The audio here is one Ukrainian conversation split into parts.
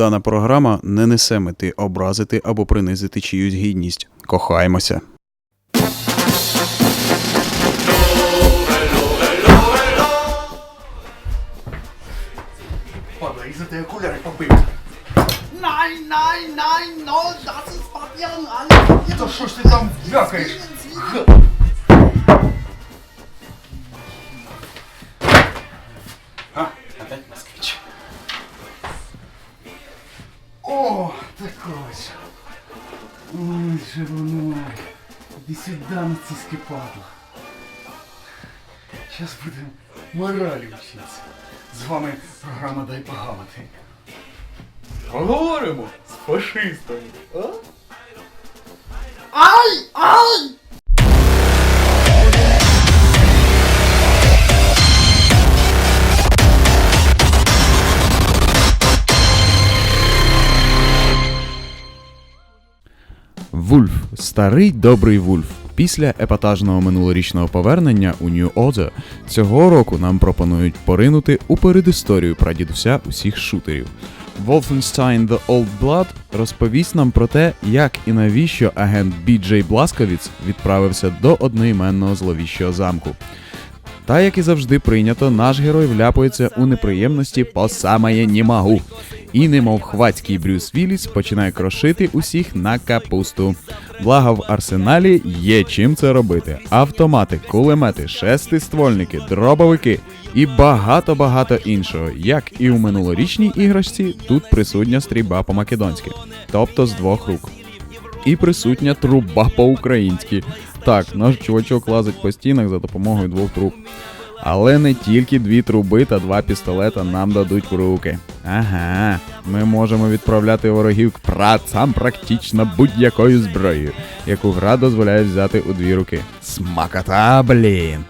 Дана програма не несе мети образити або принизити чиюсь гідність. Кохаймося. Падла, і за те окуляри побив. Nein, nein, nein, no, das ist Fabian Alles. Та що ж ти Ой, же воно. Іди сюди, на ці скипадло. Зараз будемо моралі вчитися. З вами програма Дай погавати. Поговоримо з фашистами, а? Ай! ai! Вульф старий добрий Вульф. Після епатажного минулорічного повернення у New Order цього року нам пропонують поринути у передісторію прадідуся усіх шутерів. Wolfenstein The Old Blood розповість нам про те, як і навіщо агент Біджей Бласковіц відправився до одноіменного зловіщого замку. Та, як і завжди прийнято, наш герой вляпується у неприємності по самає німагу. І немов хвацький Брюс Вілліс починає крошити усіх на капусту. Благо в арсеналі є чим це робити: автомати, кулемети, шестиствольники, дробовики і багато-багато іншого. Як і у минулорічній іграшці, тут присутня стрільба по-македонськи, тобто з двох рук. І присутня труба по-українськи. Так, наш чувачок лазить по стінах за допомогою двох труб. Але не тільки дві труби та два пістолета нам дадуть в руки. Ага, ми можемо відправляти ворогів к працам практично будь-якою зброєю, яку гра дозволяє взяти у дві руки. Смакота, блін!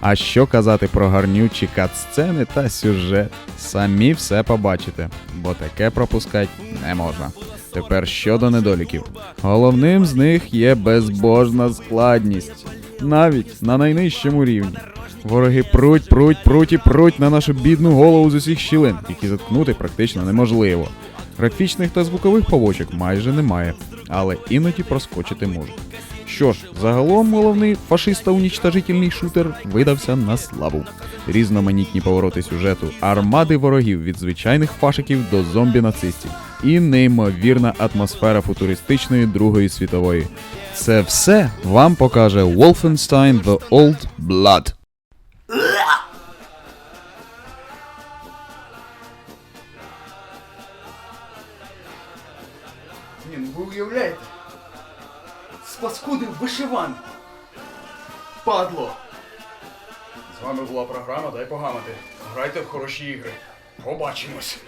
А що казати про гарнючі кат-сцени та сюжет? Самі все побачите, бо таке пропускати не можна. Тепер щодо недоліків. Головним з них є безбожна складність, навіть на найнижчому рівні. Вороги пруть, пруть, пруть і пруть на нашу бідну голову з усіх щілин, які заткнути практично неможливо. Графічних та звукових повочок майже немає, але іноді проскочити можуть. Що ж, загалом головний фашиста-унічтожительний шутер видався на славу. Різноманітні повороти сюжету, армади ворогів від звичайних фашиків до зомбі-нацистів і неймовірна атмосфера футуристичної Другої світової. Це все вам покаже Wolfenstein The Old Blood. Ні, ну ви уявляєте? Спаскудив вишиван. Падло. З вами була програма Дай погамати. Грайте в хороші ігри. Побачимось.